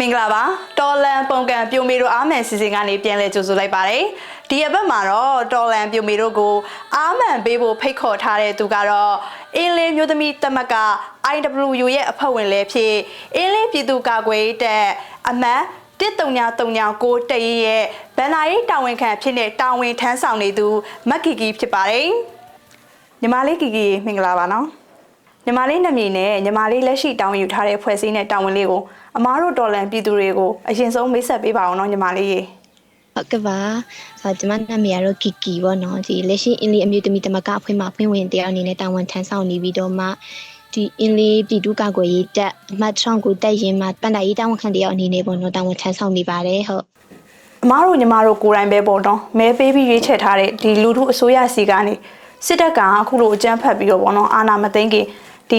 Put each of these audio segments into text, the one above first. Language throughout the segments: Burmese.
မင်္ဂလာပါတော်လန်ပုံကံပြိုမီတို့အာမန်စီစဉ်ကနေပြန်လည်ကြိုဆိုလိုက်ပါတယ်ဒီအပတ်မှာတော့တော်လန်ပြိုမီတို့ကိုအာမန်ပေးဖို့ဖိတ်ခေါ်ထားတဲ့သူကတော့အင်းလေးမျိုးသမီးတမက IWU ရဲ့အဖွဲ့ဝင်လည်းဖြစ်အင်းလေးပြည်သူ့ကာကွယ်ရေးတပ်အမတ်13939တရရဲ့ဗန်နာရေးတာဝန်ခံဖြစ်တဲ့တာဝန်ထမ်းဆောင်နေသူမက်ကီကီဖြစ်ပါတယ်ညီမလေးကီကီမင်္ဂလာပါနော် ညီမလေးနာမည်နဲ့ညီမလေးလက်ရှိတာဝန်ယူထားတဲ့ဖွဲ့စည်းနဲ့တာဝန်လေးကိုအမားတို့တော်လန်ပြည်သူတွေကိုအရင်ဆုံးမိတ်ဆက်ပေးပါအောင်နော်ညီမလေးရေဟုတ်ကဲ့ပါဆိုတော့ကျွန်မနာမည်ကတော့ကီကီပေါ့နော်ဒီလက်ရှိအင်းလီအမျိုးသမီးတမကအဖွင့်မှာဖွင့်ဝင်တရားအနေနဲ့တာဝန်ထမ်းဆောင်နေပြီးတော့မှဒီအင်းလီပြည်သူ့ကာကွယ်ရေးတပ်အမှတ်6ကိုတက်ရင်မှာပန်တာရေးတာဝန်ခံတရားအနေနဲ့ပေါ့နော်တာဝန်ထမ်းဆောင်နေပါတယ်ဟုတ်အမားတို့ညီမတို့ကိုယ်တိုင်ပဲပေါ့နော်မဲပေးပြီးရွေးချယ်ထားတဲ့ဒီလူထုအစိုးရစီကနေစစ်တပ်ကအခုလိုအကြမ်းဖက်ပြီးတော့ပေါ့နော်အာဏာမသိမ်းခင် ဒီ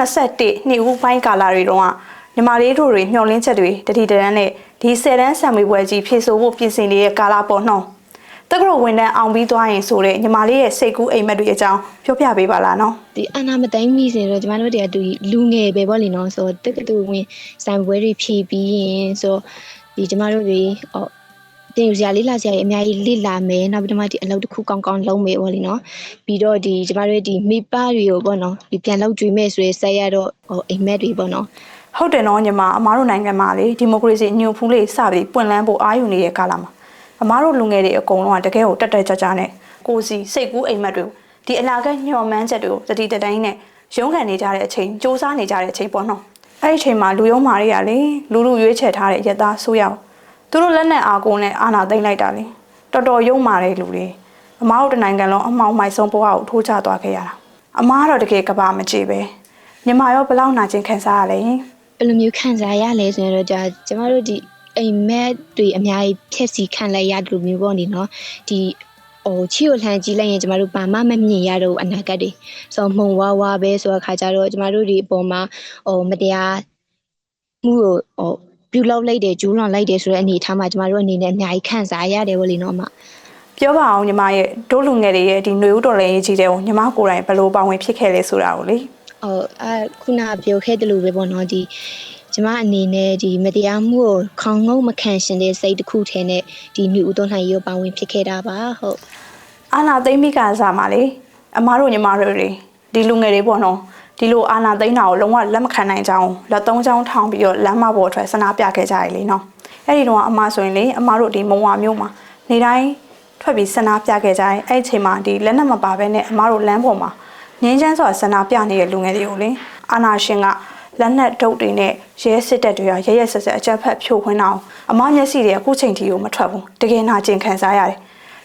2021နှစ်ဦးပိုင်းကာလတွေတုန်းကညီမလေးတို့တွေမျှော်လင့်ချက်တွေတတိတရန်နဲ့ဒီ10တန်းဆံမွေပွဲကြီးဖြည့်ဆို့ဖို့ပြင်ဆင်နေတဲ့ကာလပေါ့နော်တက္ကသိုလ်ဝန်ထမ်းအောင်ပြီးသွားရင်ဆိုတဲ့ညီမလေးရဲ့စိတ်ကူးအိမ်မက်တွေအကြောင်းပြောပြပေးပါလားနော်ဒီအနာမတိုင်းမိစင်တော့ကျွန်မတို့တွေကဒီလူငယ်ပဲပေါ့လေနော်ဆိုတော့တက္ကသိုလ်ဝင်ဆိုင်ပွဲတွေဖြည့်ပြီးရင်ဆိုတော့ဒီကျွန်မတို့တွေ ဟောတင်ယူစရာလေးလာစရာကြီးအများကြီးလေ့လာမယ်နောက်ပြီးတော့မှဒီအလုပ်တစ်ခုကောင်းကောင်းလုပ်မယ်ပေါ့လေနော်ပြီးတော့ဒီကျွန်မတို့ဒီမိပတွေကိုပေါ့နော်ဒီပြန်လုပ်ကြွေးမယ်ဆိုရင်ဆက်ရတော့ဟိုအိမ်မက်တွေပေါ့နော်ဟုတ်တယ်နော်ညီမအမားတို့နိုင်ငံမှာလေဒီမိုကရေစီညှို့ဖူးလေးစပြီးပွင့်လန်းဖို့အားယူနေတဲ့ကာလမှာအမားတို့လူငယ်တွေအကုန်လုံးကတကယ်ကိုတက်တက်ကြွကြွနဲ့ကိုယ်စီစိတ်ကူးအိမ်မက်တွေကိုဒီအနာဂတ်ညှော်မှန်းချက်တွေကိုတတိတတိုင်းနဲ့ရုန်းကန်နေကြတဲ့အချိန်စ조사နေကြတဲ့အချိန်ပေါ့နော်အဲ့ဒီအချိန်မှာလူယုံမာတွေကလေလူလူရွေးချယ်ထားတဲ့ရက်သားဆိုးရအောင် သူတို့လက်နဲ့အာကိုနဲ့အာနာသိမ့်လိုက်တာလေတော်တော်ယုံမာတဲ့လူတွေအမားတို့တနိုင်ငံလုံးအမှောင်မိုက်ဆုံးဘဝကိုထိုးချသွားခဲ့ရတာအမားတော့တကယ်ကဘာမကြည့်ပဲညီမရောဘယ်လောက်နာကျင်ခံစားရလဲဘယ်လိုမျိုးခံစားရလဲဆိုရင်တော့ကြာကျွန်မတို့ဒီအိမ်မက်တွေအများကြီးဖြည့်စီခံလိုက်ရတယ်လို့မျိုးပေါ့နေနော်ဒီဟိုချီကိုလှမ်းကြည့်လိုက်ရင်ကျမတို့ဘာမှမမြင်ရတော့ဘူးအနာဂတ်တွေဆိုတော့မှုံဝါဝါပဲဆိုတော့ခါကြတော့ကျမတို့ဒီအပေါ်မှာဟိုမတရားမှုကိုဟို ပြုလုပ်လိုက်တယ်ကျူးလွန်လိုက်တယ်ဆိုတဲ့အနေအထားမှာကျမတို့အနေနဲ့အများကြီးခံစားရတယ်ပေါ့လေနော်အမပြောပါအောင်ညီမရဲ့ဒိုးလူငယ်တွေရဲ့ဒီຫນွေဦးတော်လည်းရေးကြီးတဲ့ကိုညီမကိုယ်တိုင်ဘယ်လိုပါဝင်ဖြစ်ခဲ့လဲဆိုတာကိုလေဟိုအဲခုနပြောခဲ့တယ်လို့ပဲပေါ့နော်ဒီကျမအနေနဲ့ဒီမတရားမှုကိုခေါင်းငုံမခံရှင်တဲ့စိတ်တစ်ခုထဲနဲ့ဒီ new ဦးသွန်းလှိုင်ရေးကိုပါဝင်ဖြစ်ခဲ့တာပါဟုတ်အာနာသိမ့်မိကစားမှာလေအမားတို့ညီမတို့တွေဒီလူငယ်တွေပေါ့နော် ဒီလိုအာနာသိမ့်တာကိုလုံးဝလက်မခံနိုင်ကြအောင်လက်သုံးချောင်းထောင်ပြီးတော့လမ်းမပေါ်ထွက်ဆန္ဒပြခဲ့ကြရလေနော်အဲ့ဒီတော့အမားဆိုရင်လေအမားတို့ဒီမုံဝါမျိုးမှာနေတိုင်းထွက်ပြီးဆန္ဒပြခဲ့ကြရင်အဲ့ဒီအချိန်မှာဒီလက်နက်မပါဘဲနဲ့အမားတို့လမ်းပေါ်မှာငင်းချမ်းစွာဆန္ဒပြနေတဲ့လူငယ်တွေကိုလေအာနာရှင်ကလက်နက်ဒုတ်တွေနဲ့ရဲစစ်တပ်တွေကရဲရဲဆက်ဆက်အကြမ်းဖက်ဖြိုခွင်းတာအောင်အမားမျက်စိတွေအခုချိန်ထိကိုမထွက်ဘူးတကယ်နာကျင်ခံစားရတယ်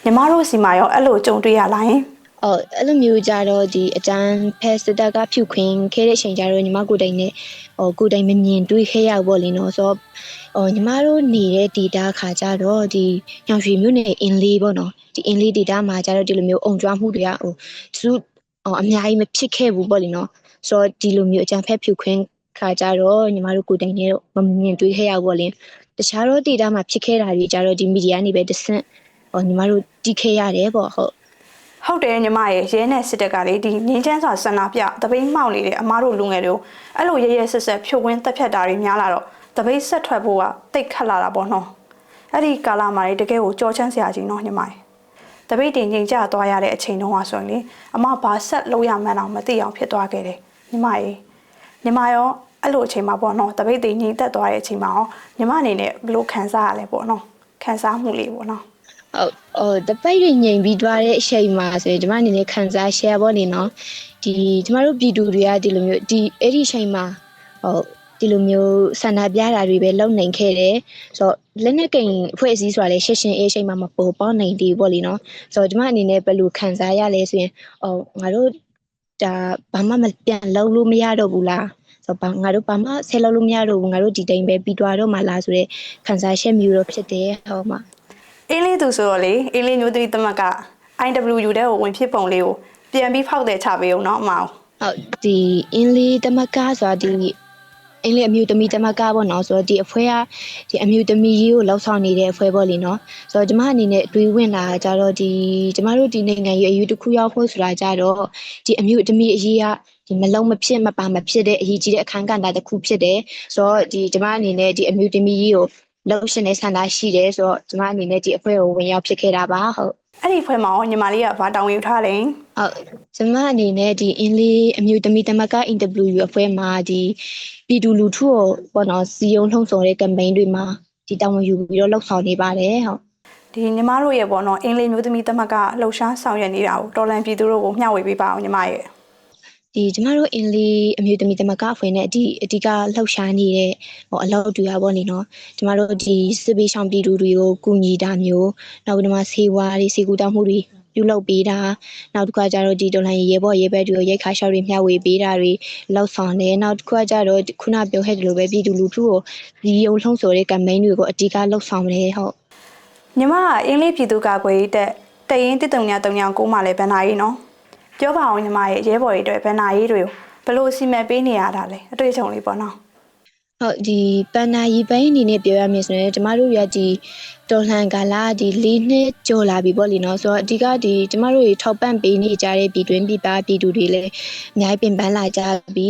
ညီမတို့စီမှာရောအဲ့လိုကြုံတွေ့ရလားယင် အော်အဲ့လိုမျိုးကြတော့ဒီအတန်းဖက်စတာကဖြူခွင်းခဲ့တဲ့အချိန်ကျတော့ညီမကိုယ်တိုင်နဲ့ဟိုကိုယ်တိုင်မမြင်တွေ့ခဲ့ရပေါ့လေနော်ဆိုတော့ဟိုညီမတို့နေတဲ့ data ခါကြတော့ဒီညောင်ရွှေမျိုးနဲ့အင်းလေးပေါ့နော်ဒီအင်းလေး data မှာကြတော့ဒီလိုမျိုးအုံကြွားမှုတွေကဟိုသူဟိုအများကြီးမဖြစ်ခဲ့ဘူးပေါ့လေနော်ဆိုတော့ဒီလိုမျိုးအတန်းဖက်ဖြူခွင်းခါကြတော့ညီမတို့ကိုယ်တိုင်နဲ့မမြင်တွေ့ခဲ့ရပေါ့လေတခြားတော့ data မှာဖြစ်ခဲ့တာတွေကြတော့ဒီ media နေပဲတဆင့်ဟိုညီမတို့တီးခဲ့ရတယ်ပေါ့ဟုတ် ဟုတ်တယ်ညီမရဲ့ရဲနဲ့စစ်တပ်ကလေဒီငင်းချမ်းစွာဆန္ဒပြတပိတ်မှောက်နေတဲ့အမားတို့လူငယ်တွေကိုအဲ့လိုရဲရဲဆက်ဆက်ဖြိုခွင်းတက်ဖြတ်တာတွေများလာတော့တပိတ်ဆက်ထွက်ဖို့ကတိတ်ခတ်လာတာပေါ့နော်အဲ့ဒီကာလမှာလေတကယ်ကိုကြောချမ်းစရာကြီးနော်ညီမရဲ့တပိတ်တင်ငိန်ကြသွားရတဲ့အချိန်တုန်းကဆိုရင်လေအမဘာဆက်လုပ်ရမှန်းတော့မသိအောင်ဖြစ်သွားခဲ့တယ်ညီမရဲ့ညီမရောအဲ့လိုအချိန်မှာပေါ့နော်တပိတ်တင်ငိန်တက်သွားတဲ့အချိန်မှာရောညီမအနေနဲ့ဘယ်လိုခံစားရလဲပေါ့နော်ခံစားမှုလေးပေါ့နော် ဟုတ်ဟိုတပိုက်တွေငြိမ်ပြီးသွားတဲ့အချိန်မှာဆိုရင်ကျမအနေနဲ့ခံစား share ပေါ့နေနော်ဒီကျမတို့ပြည်သူတွေကဒီလိုမျိုးဒီအဲ့ဒီအချိန်မှာဟိုဒီလိုမျိုးဆန္ဒပြတာတွေပဲလုပ်နိုင်ခဲ့တယ်ဆိုတော့လက်နက်ကိန်အဖွဲ့အစည်းဆိုတာလည်းရှင်းရှင်းအေးအချိန်မှာမပေါ်ပေါက်နိုင်သေးဘူးပေါ့လေနော်ဆိုတော့ကျမအနေနဲ့ဘယ်လိုခံစားရလဲဆိုရင်ဟိုငါတို့ဒါဘာမှမပြန်လုပ်လို့မရတော့ဘူးလားဆိုတော့ဘာငါတို့ဘာမှဆက်လုပ်လို့မရတော့ဘူးငါတို့ဒီတိုင်းပဲပြီးသွားတော့မှလားဆိုတော့ခံစားချက်မျိုးတော့ဖြစ်တယ်ဟောမှာ အင်းလေးသူဆိုတော့လေအင်းလေးမျိုးသမီးသမက်က IWU တဲ့ကိုဝင်ဖြစ်ပုံလေးကိုပြန်ပြီးဖောက်တဲ့ချပေးအောင်နော်အမအောင်ဟုတ်ဒီအင်းလီတမကဆိုတာဒီအင်းလီအမျိုးသမီးတမကပေါ့နော်ဆိုတော့ဒီအဖွဲကဒီအမျိုးသမီးကြီးကိုလောက်ဆောင်နေတဲ့အဖွဲပေါ့လीနော်ဆိုတော့ကျမအနေနဲ့အတွေးဝင်လာတာကြတော့ဒီကျမတို့ဒီနိုင်ငံရေးအယူတစ်ခုရောက်ဖို့ဆိုတာကြတော့ဒီအမျိုးသမီးအရေးကဒီမလုံးမဖြစ်မပါမဖြစ်တဲ့အရေးကြီးတဲ့အခန်းကဏ္ဍတစ်ခုဖြစ်တယ်ဆိုတော့ဒီကျမအနေနဲ့ဒီအမျိုးသမီးကြီးကို လှုပ်ရှင်တဲ့ဆန္ဒရှိတယ်ဆိုတော့ကျမအနေနဲ့ဒီအဖွဲ့ကိုဝင်ရောက်ဖြစ်ခဲ့တာပါဟုတ်အဲ့ဒီဖွဲ့မှာရောညီမလေးကဘာတောင်းယူထားလဲဟုတ်ကျမအနေနဲ့ဒီအင်းလေးအမျိုးသမီးတမကအင်တာဗျူးယူအဖွဲ့မှာဒီပြည်သူလူထုကိုပေါ့နော်စီယုံလှုံ့ဆော်တဲ့ campaign တွေမှာဒီတာဝန်ယူပြီးတော့လှုပ်ဆောင်နေပါတယ်ဟုတ်ဒီညီမတို့ရဲ့ပေါ့နော်အင်္ဂလိပ်မျိုးသမီးသမက်ကလှူရှားဆောင်ရွက်နေတာကိုတော်လန်ပြည်သူတို့ကိုမျှဝေပေးပါအောင်ညီမရဲ့ ဒီကျမတို့အင်းလေးအမျိုးသမီးတမကအဖွဲ့နဲ့အဒီအဓိကလှုပ်ရှားနေတဲ့ဟိုအလောက်တူရပါနေနော်ကျမတို့ဒီစစ်ပေးဆောင်ပြည်သူတွေကိုကူညီတာမျိုးနောက်ပြီးတော့မှဆေးဝါးတွေဆေးကူတောက်မှုတွေပြုလုပ်ပေးတာနောက်တစ်ခါကျတော့ဒီဒေါ်လာရေဘော့ရေဘက်တွေကိုရိတ်ခါရှောက်တွေမျှဝေပေးတာတွေလောက်ဆောင်တယ်နောက်တစ်ခါကျတော့ခုနပြောခဲ့တယ်လို့ပဲပြည်သူလူထုကိုဒီယုံလှုံ့ဆော်တဲ့ campaign တွေကိုအဓိကလှုပ်ဆောင်တယ်ဟုတ်ညီမကအင်္ဂလိပ်ပြည်သူ့ကာကွယ်ရေးတက်တရင်တစ်တုံညာတုံညာကိုမှလည်းဗန်နာရေးနော် ပြောပါအောင်ညီမရဲ့ရဲဘော်တွေအတွက်ဗန်နာရေးတွေကိုဘယ်လို့စီမံပေးနေရတာလဲအတွေ့အကြုံလေးပေါ့နော်ဟုတ်ဒီပန်နာရီပိုင်းအနေနဲ့ပြောရမယ်ဆိုရင်ကျမတို့ရဒီတော်လှန်ကာလဒီ၄နှစ်ကျော်လာပြီပေါ့လေနော်ဆိုတော့အဓိကဒီကျမတို့တွေထောက်ပံ့ပေးနေကြတဲ့ပြည်တွင်းပြည်ပပြည်သူတွေလည်းအများကြီးပင်ပန်းလာကြပြီ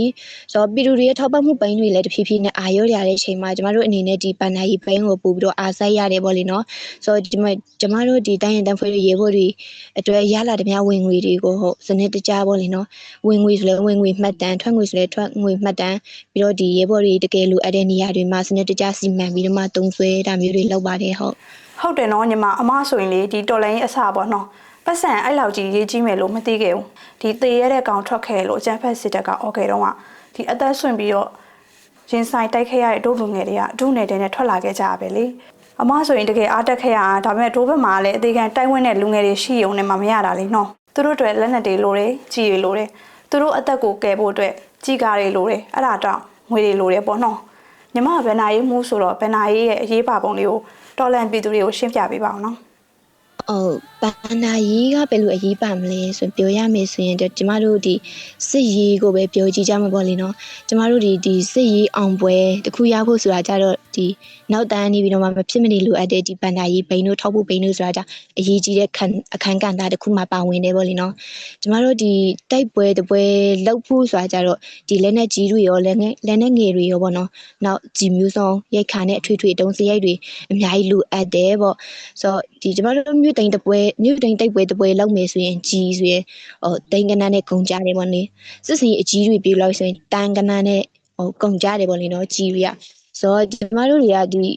ဆိုတော့ပြည်သူတွေရဲ့ထောက်ပံ့မှုပိုင်းတွေလည်းတဖြည်းဖြည်းနဲ့အာရုံရတဲ့အချိန်မှာကျမတို့အနေနဲ့ဒီပန်နာရီပိုင်းကိုပို့ပြီးတော့အားစိုက်ရတယ်ပေါ့လေနော်ဆိုတော့ဒီမှာကျမတို့ဒီတိုင်းရင်တန်းဖွဲ့တွေရေဖို့တွေအတွက်ရလာတဲ့များဝင်ငွေတွေကိုဟုတ်စနစ်တကျပေါ့လေနော်ဝင်ငွေဆိုလဲဝင်ငွေမှတ်တမ်းထွက်ငွေဆိုလဲထွက်ငွေမှတ်တမ်းပြီးတော့ဒီရေဖို့တွေတကယ်လိုအပ်တဲ့နေရာတွေမှာစနစ်တကျစီမံပြီးတော့မှတုံးဆွဲတာမျိုးတွေလုပ်ပါတယ်ဟုတ်ဟုတ်တယ်နော်ညီမအမဆိုရင်လေဒီတော်လန်ရေးအစပေါ့နော်ပတ်စံအဲ့လောက်ကြီးရေးကြီးမယ်လို့မသိခဲ့ဘူးဒီသေရတဲ့ကောင်ထွက်ခဲ့လို့အကျန်းဖက်စစ်တပ်ကအော်ခဲ့တော့ကဒီအသက်ဆွင့်ပြီးတော့ရင်ဆိုင်တိုက်ခဲ့ရတဲ့ဒုလူငယ်တွေကဒုနယ်တဲ့နဲ့ထွက်လာခဲ့ကြရပဲလေအမဆိုရင်တကယ်အားတက်ခဲ့ရတာဒါပေမဲ့ဒိုးဘက်မှာလည်းအသေးခံတိုက်ဝင်းတဲ့လူငယ်တွေရှိုံနဲ့မှမရတာလေနော်သူတို့တွေလက်နက်တွေလိုတယ်ကြီးတွေလိုတယ်သူတို့အသက်ကိုကယ်ဖို့အတွက်ကြီးကားတွေလိုတယ်အဲ့ဒါတောင်ငွေတွေလိုတယ်ပေါ့နော်ညီမကဘယ်နာရေးမှုဆိုတော့ဘယ်နာရေးရဲ့အရေးပါပုံလေးကို တော်လန်ပြည်သူတွေကိုရှင်းပြပေးပါအောင်နော်ဟုတ်ပန်နာရီကဘယ်လိုအရေးပါမလဲဆိုရင်ပြောရမယ်ဆိုရင်တော့ကျမတို့ဒီစစ်ရေးကိုပဲပြောကြည့်ကြမှာပေါ့လေနော်ကျမတို့ဒီဒီစစ်ရေးအောင်ပွဲတစ်ခုရဖို့ဆိုတာကြတော့ ဒီနောက်တန်းနေပြီးတော့မှမဖြစ်မနေလိုအပ်တဲ့ဒီပန်နာရီဘိန်းတို့ထောက်ဖို့ဘိန်းတို့ဆိုတာကြအရေးကြီးတဲ့ခံအခန်းကဏ္ဍတစ်ခုမှပါဝင်နေပေါ့လေနော်ကျမတို့ဒီတိုက်ပွဲတပွဲလောက်ဖို့ဆိုတာကြတော့ဒီလက်နဲ့ကြီးတွေရောလက်နဲ့လက်နဲ့ငယ်တွေရောပေါ့နော်နောက်ကြီးမျိုးစုံရိုက်ခါနဲ့အထွေထွေတုံးစရိုက်တွေအများကြီးလိုအပ်တယ်ပေါ့ဆိုတော့ဒီကျမတို့မြို့တိန်တပွဲမြို့တိန်တိုက်ပွဲတပွဲလောက်မယ်ဆိုရင်ကြီးဆိုရင်ဟိုတိန်ကနန်းနဲ့ဂုံကြတယ်ပေါ့နေစစ်စင်အကြီးတွေပြေလို့ဆိုရင်တန်ကနန်းနဲ့ဟိုဂုံကြတယ်ပေါ့လေနော်ကြီးတွေက ဆိုတော့ကျမတို့တွေကဒီ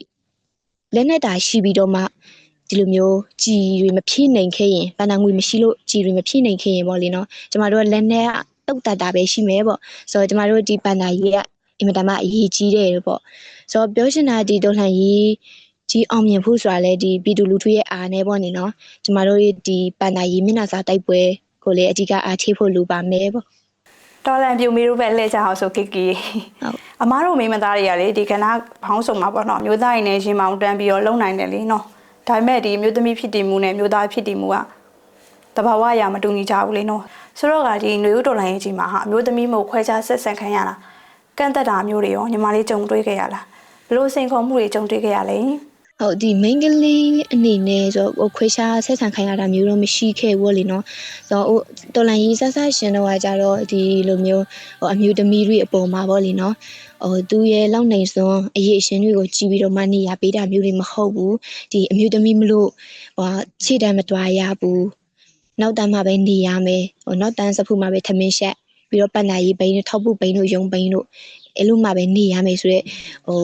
လက်နဲ့တာရှိပြီးတော့မှဒီလိုမျိုးကြီးတွေမဖြည့်နိုင်ခဲ့ရင်ဗန္ဒငွေမရှိလို့ကြီးတွေမဖြည့်နိုင်ခဲ့ရင်ပေါ့လေနော်ကျမတို့ကလက်နဲ့တုတ်တတ်တာပဲရှိမယ်ပေါ့ဆိုတော့ကျမတို့ဒီဗန္ဒကြီးကအင်မတန်မှအရေးကြီးတယ်ပေါ့ဆိုတော့ပြောချင်တာဒီဒေါ်လန်ကြီးကြီးအောင်မြင်ဖို့ဆိုတာလဲဒီပြည်သူလူထုရဲ့အားနဲ့ပေါ့နေနော်ကျမတို့ရဲ့ဒီပန်တာရီမျက်နှာစာတိုက်ပွဲကိုလည်းအဓိကအားချိဖို့လိုပါမယ်ပေါ့တော်လန်ပြူမီတို့ပဲလှည့်ကြအောင်ဆိုကီကီဟုတ် အမားတို့မိန်းမသားတွေကလေဒီကဏ္ဍဘောင်းဆောင်မှာပေါ့နော်မျိုးသားရင်နဲ့ရင်မောင်တန်းပြီးတော့လုံနိုင်တယ်လေနော်ဒါပေမဲ့ဒီမျိုးသမီးဖြစ်တည်မှုနဲ့မျိုးသားဖြစ်တည်မှုကတဘာဝအရာမတူညီကြဘူးလေနော်ဆိုတော့ကဒီຫນွေဦးတော်လန်ရေးကြီးမှာဟာအမျိုးသမီးမို့ခွဲခြားဆက်ဆံခံရတာကန့်သက်တာမျိုးတွေရောညီမလေးကြုံတွေ့ခဲ့ရလားဘလို့စိန်ခေါ်မှုတွေကြုံတွေ့ခဲ့ရလဲ ဟုတ်ဒီ main ကလေးအနေနဲ့ဆိုတော့ဟိုခွေးရှားဆက်ဆံခိုင်းရတာမျိုးတော့မရှိခဲ့ဘူးလေနော်ဆိုတော့ဟိုတော်လန်ကြီးဆက်ဆက်ရှင်တော့ကကြတော့ဒီလိုမျိုးဟိုအမျိုးသမီးတွေအပေါ်မှာပေါ့လေနော်ဟိုသူရဲ့လောက်နိုင်စွန်းအရေးရှင်တွေကိုကြည်ပြီးတော့မှနေရပေးတာမျိုးတွေမဟုတ်ဘူးဒီအမျိုးသမီးမလို့ဟိုခြေတမ်းမတွားရဘူးနောက်တန်းမှာပဲနေရမယ်ဟိုနောက်တန်းစဖူမှာပဲထမင်းရှက်ပြီးတော့ပတ်နာရေးဘိန်းတို့ထောက်ပုတ်ဘိန်းတို့ယုံဘိန်းတို့အဲ့လိုမှပဲနေရမယ်ဆိုတော့ဟို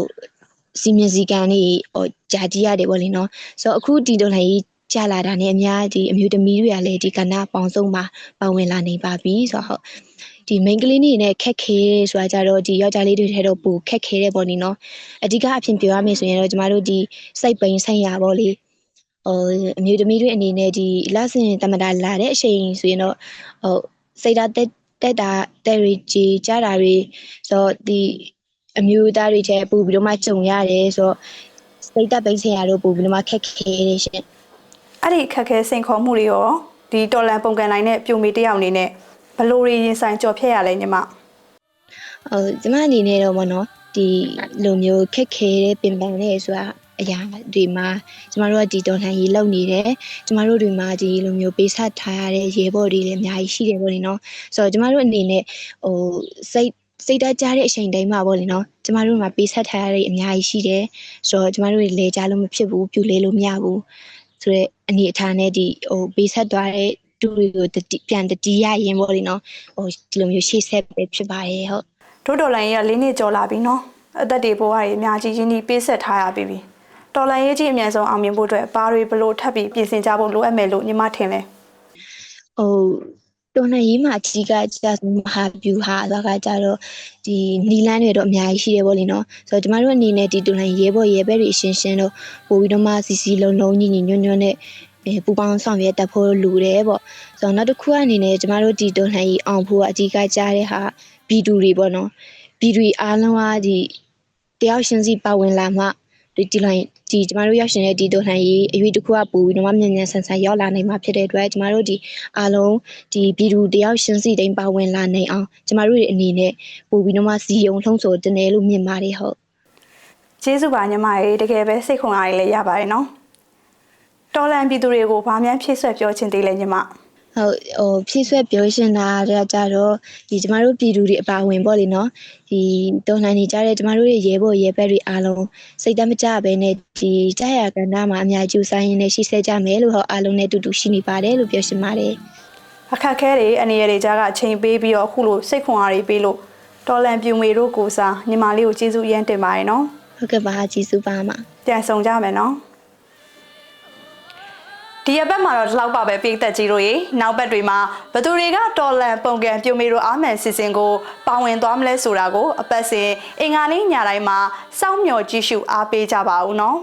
စီမင်းစည်းကမ်းတွေဟိုကြာကြီးရတယ်ပေါ့လေနော်ဆိုတော့အခုဒီဒေါ်လာကြီးကြာလာတာနဲ့အများဒီအမျိုးသမီးတွေကလည်းဒီကဏ္ဍပေါင်းစုံမှာပါဝင်လာနေပါပြီဆိုတော့ဟုတ်ဒီ main ကလေးနေနဲ့ခက်ခဲဆိုတာကြတော့ဒီယောက်ျားလေးတွေထဲတော့ပိုခက်ခဲတယ်ပေါ့နီနော်အဓိကအဖြစ်ပြောရမယ်ဆိုရင်တော့ကျမတို့ဒီစိတ်ပိန်ဆိုင်ရာပေါ့လေဟိုအမျိုးသမီးတွေအနေနဲ့ဒီလဆင်တမတာလာတဲ့အချိန်ဆိုရင်တော့ဟိုစိတ်ဓာတ်တက်တက်တာတဲ့ရီကြီးကြတာတွေဆိုတော့ဒီ အမျိုးသားတွေထဲပို့ပြီးတော့မှကြုံရတယ်ဆိုတော့စိတ်သက်ပိတ်ဆင်ရတော့ပို့ပြီးတော့မှခက်ခဲတယ်ရှင်အဲ့ဒီအခက်အခဲစိန်ခေါ်မှုတွေရောဒီတော်လန်ပုံကန်နိုင်တဲ့ပြိုမီတစ်ယောက်အနေနဲ့ဘလို့တွေရင်ဆိုင်ကြော်ဖြတ်ရလဲညီမဟုတ်ကျမအနေနဲ့တော့မနော်ဒီလိုမျိုးခက်ခဲတဲ့ပင်ပန်းနေဆိုတာအရာတွေမှာကျမတို့ကဒီတော်လှန်ရေးလုပ်နေတယ်ကျမတို့တွေမှာဒီလိုမျိုးပေးဆက်ထားရတဲ့ရေဘော်တွေလည်းအများကြီးရှိတယ်ပေါ့လေနော်ဆိုတော့ကျမတို့အနေနဲ့ဟိုစိတ် စိတ်ဓာတ်ကြတဲ့အချိန်တိုင်းမှာပေါ့လေနော်ကျမတို့မှာပေးဆက်ထားရတဲ့အများကြီးရှိတယ်ဆိုတော့ကျမတို့တွေလဲကြလို့မဖြစ်ဘူးပြူလဲလို့မရဘူးဆိုတော့အနေအထားနဲ့ဒီဟိုပေးဆက်သွားတဲ့တူတွေကိုတတိပြန်တတိရရင်ပေါ့လေနော်ဟိုဒီလိုမျိုးရှေ့ဆက်ပဲဖြစ်ပါတယ်ဟုတ်တို့တော်လန်ရေးက၄နှစ်ကျော်လာပြီနော်အသက်တွေဘဝတွေအများကြီးရင်းနှီးပေးဆက်ထားရပြီပြီတော်လန်ရေးကြီးအမြန်ဆုံးအောင်မြင်ဖို့အတွက်ဘာတွေဘလို့ထပ်ပြီးပြင်ဆင်ကြဖို့လိုအပ်မယ်လို့ညီမထင်လဲဟို တော်လှန်ရေးမှာအကြီးကကြာမဟာဗျူဟာဆိုကကြတော့ဒီနီလန်းတွေတော့အများကြီးရှိတယ်ပေါ့လေနော်ဆိုတော့ကျမတို့အနေနဲ့ဒီတော်လှန်ရေးရဲဘော်ရဲဘက်တွေအရှင်းရှင်းတော့ပို့ပြီးတော့မှစီစီလုံးလုံးညီညီညွတ်ညွတ်နဲ့အဲပူပေါင်းဆောင်ရွက်တတ်ဖို့လိုတယ်ပေါ့ဆိုတော့နောက်တစ်ခုအနေနဲ့ကျမတို့ဒီတော်လှန်ရေးအောင်ဖို့အကြီးကကြားတဲ့ဟာဘီဒူတွေပေါ့နော်ဘီဒူတွေအားလုံးကဒီတယောက်ရှင်စီပါဝင်လာမှဒီဒီလိုင်း ဒီကျမတို့ရောက်ရှင်တဲ့ဒီတော်လှန်ရေးအရွေးတစ်ခုကပို့ပြီးတော့မှမြန်မြန်ဆန်ဆန်ရောက်လာနိုင်မှာဖြစ်တဲ့အတွက်ကျမတို့ဒီအားလုံးဒီဘီဒူတယောက်ရှင်စီတိုင်းပါဝင်လာနိုင်အောင်ကျမတို့ရဲ့အနေနဲ့ပို့ပြီးတော့မှစီယုံလှုံ့ဆော်တင်တယ်လို့မြင်ပါတယ်ဟုတ်ကျေးဇူးပါညီမရေတကယ်ပဲစိတ်ခွန်အားတွေလည်းရပါတယ်နော်တော်လန်ပြည်သူတွေကိုဗာမြန်ဖြည့်ဆွက်ပြောချင်သေးလဲညီမ ဟုတ်ဟိုဖြည့်ဆွက်ပြောရှင်တာတွေကကြတော့ဒီကျမတို့ပြည်သူတွေအပါအဝင်ပေါ့လေနော်ဒီတော်လှန်နေကြတဲ့ကျမတို့ရဲ့ရဲဘော်ရဲဘက်တွေအားလုံးစိတ်တမကြဘဲနဲ့ဒီကြာရကဏ္ဍမှာအများကြီးကြိုးစားရင်းနဲ့ရှိဆက်ကြမယ်လို့ဟောအားလုံးနဲ့အတူတူရှိနေပါတယ်လို့ပြောရှင်ပါတယ်အခက်အခဲတွေအနေရတွေကြားကအချိန်ပေးပြီးတော့အခုလိုစိတ်ခွန်အားတွေပေးလို့တော်လန်ပြူမေတို့ကိုစားညီမလေးကိုကျေးဇူးအရင်တင်ပါတယ်နော်ဟုတ်ကဲ့ပါကျေးဇူးပါမှာပြန်ဆောင်ကြမယ်နော် ဒီအပတ်မှာတော့ဒီလောက်ပါပဲပြည်သက်ကြီးတို့ရေနောက်ပတ်တွေမှာဘသူတွေကတော်လန်ပုံကံပြိုမေတို့အာမန်စီစဉ်ကိုပါဝင်သွားမလဲဆိုတာကိုအပတ်စဉ်အင်္ဂါနေ့ညတိုင်းမှာစောင့်မျှော်ကြည့်ရှုအားပေးကြပါဦးနော်